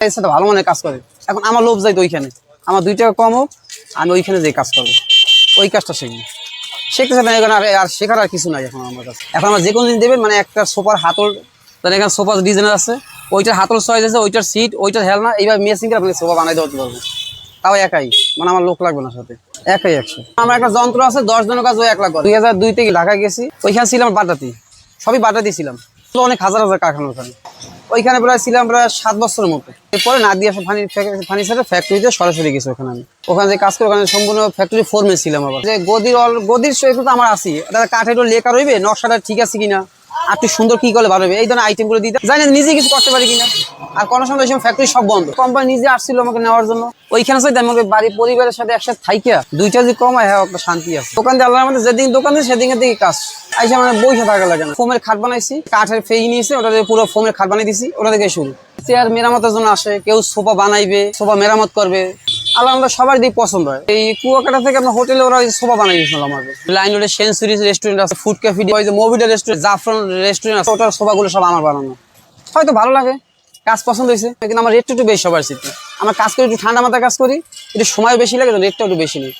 এর সাথে ভালো মনে কাজ করে। এখন আমার লোভ যাই তো ওইখানে। আমার দুই টাকা কম হোক, আমি ওইখানে যে কাজ করব। ওই কাজটা শিখব শিখতেছে না এখানে আর- আর শেখার আর কিছু নাই এখন আমার কাছে। এখন আমার যে কোনো দিন দেবেন মানে একটা সোফার হাতল তাহলে এখানে সোফার ডিজাইনার আছে, ওইটার হাতল সাইজ আছে, ওইটার সিট ওইটার হেলনা এইভাবে মেশিন করে আপনাকে সোফা বানাই দেওয়া পারব। তাও একাই। মানে আমার লোক লাগবে না সাথে। একাই একশো। আমার একটা যন্ত্র আছে, দশ জনের কাজ ওই এক লাখ দুই হাজার দুই থেকে ঢাকা গেছি, ওইখানে ছিলাম বাটাতি সবই বাটাতি ছিলাম। অনেক হাজার হাজার কারখানা ওখানে। ওইখানে প্রায় ছিলাম প্রায় সাত বছরের মতো। এরপরে না দিয়ে ফানি ফার্নিচারের ফ্যাক্টরিতে সরাসরি গেছি ওখানে আমি। ওখানে যে কাজ করে, ওখানে সম্পূর্ণ ফ্যাক্টরি ফোরমে ছিলাম আবার। যে গদির অল- গদির সৈকত তো আমার আছি দাদা কাঠের লেখা রইবে, নকশাটা ঠিক আছে কিনা? আর একটু সুন্দর কি করলে ভালো এই ধরনের আইটেমগুলো দিতে জানি নিজে কিছু করতে পারি কিনা। আর কোনো সময় ওই ফ্যাক্টরি সব বন্ধ। কোম্পানি নিজে আসছিল আমাকে নেওয়ার জন্য। ওইখানে সাথে আমাকে বাড়ি পরিবারের সাথে একসাথে থাইকা। দুইটা যদি কমায় হ্যাঁ একটা শান্তি আছে। দোকান দিয়ে আল্লাহর মধ্যে যেদিন দোকান দিয়ে, সেদিনের দিকে কাজ। আইসা মানে বইসা থাকা লাগে না। ফোমের খাট বানাইছি, কাঠের ফেই নিয়েছে, ওটা পুরো ফোমের খাট বানিয়ে দিছি, ওটা থেকে শুরু। চেয়ার মেরামতের জন্য আসে, কেউ সোফা বানাইবে, সোফা মেরামত করবে। আমাদের সবার দিক পছন্দ হয়। এই কুয়াকাটা থেকে আমরা হোটেলে ওরা সোফা বানিয়ে দিয়েছিল আমাদের লাইন রোডে সেন্সুরি রেস্টুরেন্ট আছে ফুড ক্যাফে ওই যে মোবিডা রেস্টুরেন্ট জাফরান রেস্টুরেন্ট আছে ওটার সোফাগুলো সব আমার বানানো। হয়তো ভালো লাগে কাজ পছন্দ হয়েছে কিন্তু আমার রেটটা একটু বেশি সবার সিটে আমার কাজ করি একটু ঠান্ডা মাথায় কাজ করি একটু সময় বেশি লাগে রেটটা একটু বেশি নেই।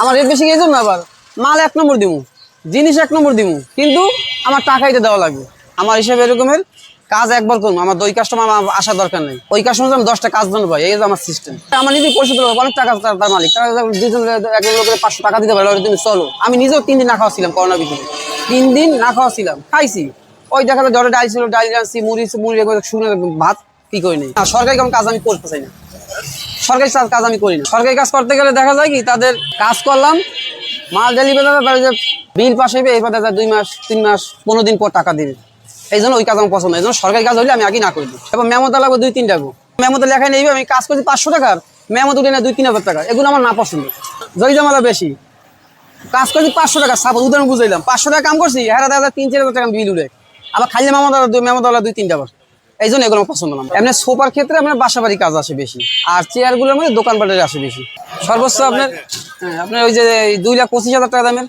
আমার রেট বেশি গিয়ে না আবার মাল এক নম্বর দিমু জিনিস এক নম্বর দিমু কিন্তু আমার টাকাইতে দেওয়া লাগবে আমার হিসাবে এরকমের কাজ একবার করব আমার দুই কাস্টমার আমার আসার দরকার নেই। ওই কাস্টমার আমি দশটা কাজ জন্য পাই এই যে আমার সিস্টেম আমার নিজে পরিশোধ করব অনেক টাকা তার মালিক। তারা দুজন এক লোকের পাঁচশো টাকা দিতে পারে তুমি চলো। আমি নিজেও তিন দিন না খাওয়া ছিলাম করোনা ভিতরে। তিন দিন না খাওয়া ছিলাম খাইছি। ওই দেখা যায় জ্বরে ডাল ছিল, ডাল আনছি, মুড়ি মুড়ি শুনে ভাত কি করি নেই? সরকারি কোনো কাজ আমি করতে চাই না। সরকারি কাজ- আমি করি না। সরকারি কাজ করতে গেলে দেখা যায় কি, তাদের কাজ করলাম, মাল ডেলিভারি বিল এরপর দেখা যায় দুই মাস, তিন মাস, পনেরো দিন পর টাকা দিবে। এই জন্য ওই কাজ আমার পছন্দ এই জন্য সরকারি কাজ হলে আমি আগে না করি এবং মেমোতে লাগবে দুই তিন টাকা মেমোতে লেখায় নেই আমি কাজ করছি পাঁচশো টাকার মেমোতে উঠে না দুই তিন হাজার টাকা। এগুলো আমার না পছন্দ। জয় জামালা বেশি। কাজ করছি পাঁচশো টাকা সাপোজ উদাহরণ বুঝাইলাম। পাঁচশো টাকা কাম করছি হ্যাঁ দাদা তিন চার হাজার টাকা বিল উঠে আবার খাইলে মেমোদালা দুই মেমোদালা দুই তিনটা বার এই জন্য এগুলো আমার পছন্দ না। এমনি সোফার ক্ষেত্রে আপনার বাসা বাড়ি কাজ আসে বেশি। আর চেয়ারগুলোর মধ্যে দোকান আসে বেশি। সর্বোচ্চ আপনার হ্যাঁ, আপনার ওই যে দুই লাখ পঁচিশ হাজার টাকা দামের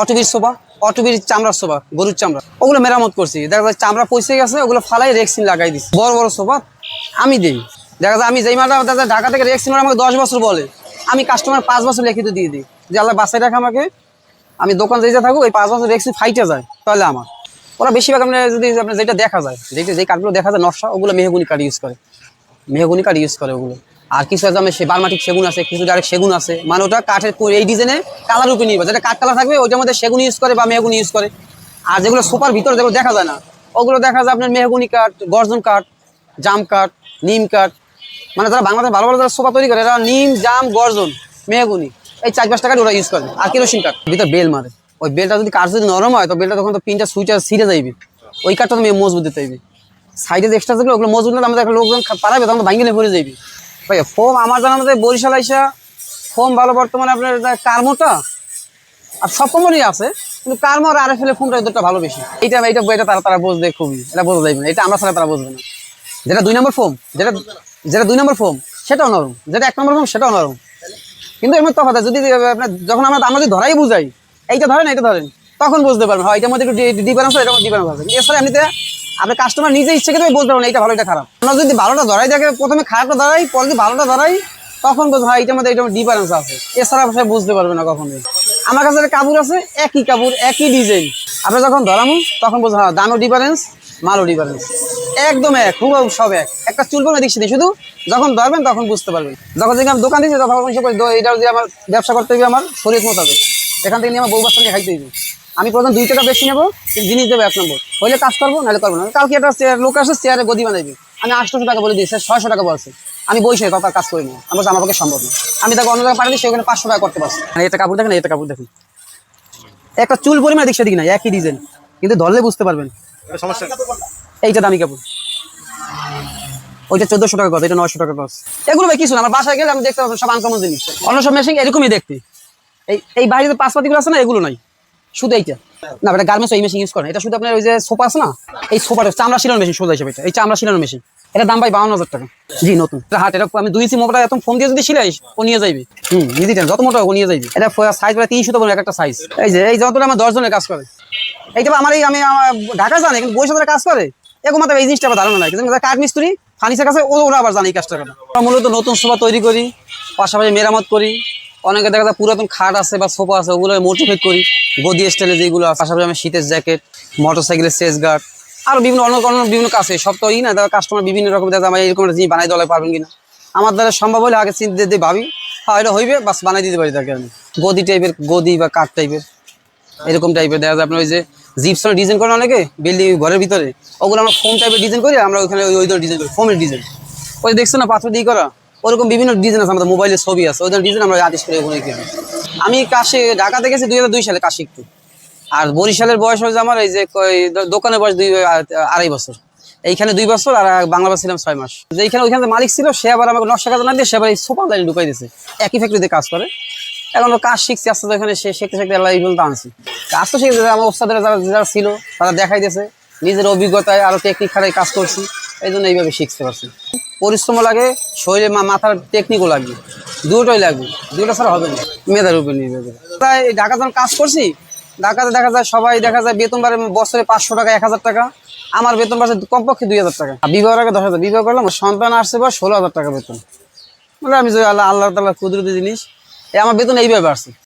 অটোবির সোফা। অটোবির চামড়ার সোফা, গরুর চামড়া। ওগুলো মেরামত করছি। দেখা যায় চামড়া পয়সে গেছে, ওগুলো ফালাই রেক্সিন লাগাই দিচ্ছি বড় বড় সোফা আমি দিই। দেখা যায় আমি যেই মালটা দেখা যায় ঢাকা থেকে রেক্সিন আমাকে দশ বছর বলে। আমি কাস্টমার পাঁচ বছর লিখিত দিয়ে দিই। যে আল্লাহ বাসায় রাখে আমাকে। আমি দোকান যেটা থাকুক এই পাঁচ বছর রেক্সিন ফাইটে যায়, তাহলে আমার। ওরা বেশিরভাগ আপনার যদি আপনার যেটা দেখা যায় যেটা যে কাঠগুলো দেখা যায় নকশা, ওগুলো মেহগুনি কাঠ ইউজ করে। মেহগুনি কাঠ ইউজ করে ওগুলো। আর কিছু আছে সে বারমাটিক সেগুন আছে, কিছু ডাইরেক্ট সেগুন আছে। মানে ওটা কাঠের এই ডিজাইনে কালার উপরে নির্ভর। যেটা কাঠ কালার থাকবে ওইটার মধ্যে সেগুন ইউজ করে বা মেহগুনি ইউজ করে। আর যেগুলো সোফার ভিতরে যেগুলো দেখা যায় না, ওগুলো দেখা যায় আপনার মেহগুনি কাঠ, গর্জন কাঠ, জাম কাঠ, নিম কাঠ। মানে যারা বাংলাদেশ ভালো ভালো যারা সোফা তৈরি করে, এরা নিম, জাম, গর্জন, মেহগুনি, এই চার পাঁচ টাকা ওরা ইউজ করে। আর কেরোসিন কাঠ। ভিতরে বেল মারে। ওই বেলটা যদি কাঠ যদি নরম হয়, তো বেলটা তখন তো পিনটা সুইচটা ছিঁড়ে যাইবে। ওই কাঠটা তুমি মজবুত দিতে হইবে। সাইডে এক্সট্রা যেগুলো, ওগুলো মজবুত না, আমাদের লোকজন পারাবে তখন তো ভরে যাইবে। ভাই ফোম আমার বরিশাল আইসা ফোম ভালো বর্তমানে আপনার আর আছে, কিন্তু ভালো বেশি। এইটা এইটা, এটা তারা তারা বুঝবে খুবই, এটা বোঝা যাবে না, এটা আমরা ছাড়া তারা বুঝবে না। যেটা দুই নম্বর ফোম, যেটা যেটা দুই নম্বর ফোম, সেটাও নরম, যেটা এক নম্বর ফোম, সেটাও নরম। কিন্তু তফাৎ আছে। যদি আপনার যখন আমরা আমরা যদি ধরাই বুঝাই, এইটা ধরেন এইটা ধরেন, তখন বুঝতে পারবেন, হয়, এটার মধ্যে একটু ডিফারেন্স হয় এটার মধ্যে ডিফারেন্স আছে। এছাড়া এমনিতে আপনার কাস্টমার নিজে ইচ্ছে করে বলতে পারবেন এইটা ভালো এটা খারাপ। আমরা যদি ভালোটা ধরাই, দেখে প্রথমে খারাপটা ধরাই, পরে যদি ভালোটা ধরাই, তখন বুঝতে হয় এটার মধ্যে এটার ডিফারেন্স আছে। এছাড়া সে বুঝতে পারবে না কখনোই। আমার কাছে একটা কাপড় আছে, একই কাপড়, একই ডিজাইন আপনি যখন ধরামু, তখন বুঝতে হয় দামও ডিফারেন্স মালও ডিফারেন্স একদম এক খুব সব এক। একটা চুল কোনো দিচ্ছি শুধু যখন ধরবেন তখন বুঝতে পারবেন। যখন থেকে আমি দোকান দিচ্ছি তখন এটা যদি আমার ব্যবসা করতে হবে আমার শরীর মোতাবেক এখান থেকে নিয়ে আমার বউ বাচ্চা নিয়ে খাইতে হইবে। আমি প্রথম দুই টাকা বেশি নেব জিনিস দেবো এক নম্বর। হইলে কাজ করব নাহলে করব না। কালকে একটা চেয়ার লোক আসে চেয়ারে গদি বানাইবে। আমি আটশোশো টাকা বলে দিই স্যার ছয়শো টাকা বলছে। আমি বইসে আর কাজ করি না। আমার আমার পক্ষে সম্ভব না। আমি তাকে অন্য জায়গায় পাঠাচ্ছি সেখানে পাঁচশো টাকা করতে পারছি। আর এটা কাপড় দেখেন এটা কাপড় দেখুন। একটা চুল পরিমাণ দিক সেদিক না একই ডিজাইন কিন্তু ধরলে বুঝতে পারবেন। সমস্যা। এইটা দামি কাপড়। ওইটা চোদ্দশো টাকা কত এটা নয়শো টাকা কত এগুলো ভাই কিছু না আমার বাসায় গেলে আমি দেখতে পাবো সব আনকমন জিনিস। অন্য সব মেশিন এরকমই দেখতে। এই এই বাইরে যে পাঁচপাতিগুলো আছে না এগুলো নাই। শুধু এইটা না এটা গার্মেন্টস মেশিন ইউজ করে এটা শুধু আপনার ওই যে সোফা আছে না, এই চামড়া শিলানো মেশিন হিসেবে এই চামড়া শিলানো মেশিন এটা দাম পাই বাউন্ন হাজার টাকা। জি, নতুন। হাট, এটা আমি দুই ইঞ্চি মোটা ফোন দিয়ে যদি শিলাই ও নিয়ে হুম যত মোটা ও নিয়ে এটা সাইজ প্রায় তিনশো তো এক একটা সাইজ এই যে, এই যতটা আমার দশ জনের কাজ করে। এইটা আমার এই, আমি ঢাকা জানি, কিন্তু কাজ করে। এরকম এই জিনিসটা আমার ধারণা নাই। কাঠ মিস্ত্রি ফার্নিচার কাছে ওরা আবার জানে এই কাজটার কথা মূলত নতুন সোফা তৈরি করি, পাশাপাশি মেরামত করি। অনেকে দেখা যায় পুরাতন খাট আছে বা সোফা আছে ওগুলো মোটিফিক করি। গদি স্টাইলে যেগুলো আছে, পাশাপাশি আমি শীতের জ্যাকেট মোটর সাইকেলের সেস গার্ড আরও বিভিন্ন অন্য অন্য বিভিন্ন কাছে সব তো ই না তারা কাস্টমার বিভিন্ন রকম যায় আমার এরকম একটা জিনিস বানাই দেওয়া পারবেন কিনা। আমার দ্বারা সম্ভব হলে আগে চিন্তা দিয়ে ভাবি হ্যাঁ এটা হইবে, বাস বানাই দিতে পারি তাকে আমি। গদি টাইপের গদি বা কাঠ টাইপের এরকম টাইপের দেখা যায় আপনার ওই যে জিপসন ডিজাইন করেন অনেকে বিল্ডিং ঘরের ভিতরে, ওগুলো আমরা ফোম টাইপের ডিজাইন করি, আমরা ওইখানে ওই ওই ধরনের ডিজাইন করি ফোমের ডিজাইন ওই দেখছ না পাথর দিয়ে করা? ওরকম বিভিন্ন ডিজাইন আছে, আমাদের মোবাইলের ছবি আছে, ওই ডিজাইন আমরা আর্টিস্ট করে ওখানে করি আমি কাশি, ঢাকাতে গেছি দুই দুই সালে কাশি একটু আর বরিশালের বয়স হয়েছে আমার এই যে দোকানের বয়স দুই আড়াই বছর। এইখানে দুই বছর আর বাংলাদেশ ছিলাম ছয় মাস। যেখানে ওইখানে মালিক ছিল, সে আবার আমাকে নকশা কাজ না দিয়ে সে আবার এই সোফা লাইনে ঢুকাই দিয়েছে একই ফ্যাক্টরিতে কাজ করে। এখন কাজ শিখছি, আস্তে এখানে সে শিখতে শিখতে আল্লাহ পর্যন্ত আনছি। কাজ তো শিখেছে, আমার ওস্তাদের যারা যারা ছিল, তারা দেখাই দিয়েছে। নিজের অভিজ্ঞতায় আরও টেকনিক খাটাই কাজ করছি। এই জন্য এইভাবে শিখতে পারছি। পরিশ্রম লাগে, শরীরে মাথার টেকনিকও লাগবে। দুটোই লাগবে, দুটো ছাড়া হবে না। মেধার উপর নির্ভর করে। তাই ঢাকা যখন কাজ করছি, ঢাকাতে দেখা যায় সবাই দেখা যায় বেতন বাড়ে বছরে পাঁচশো টাকা, এক হাজার টাকা। আমার বেতন বাড়ছে কমপক্ষে দুই হাজার টাকা। বিবাহের আগে দশ হাজার। বিবাহ করলাম সন্তান আসছে বা ষোলো হাজার টাকা বেতন। বলে আমি যে আল্লাহ আল্লাহ তাল্লাহ কুদরতি জিনিস আমার বেতন এইভাবে আসছে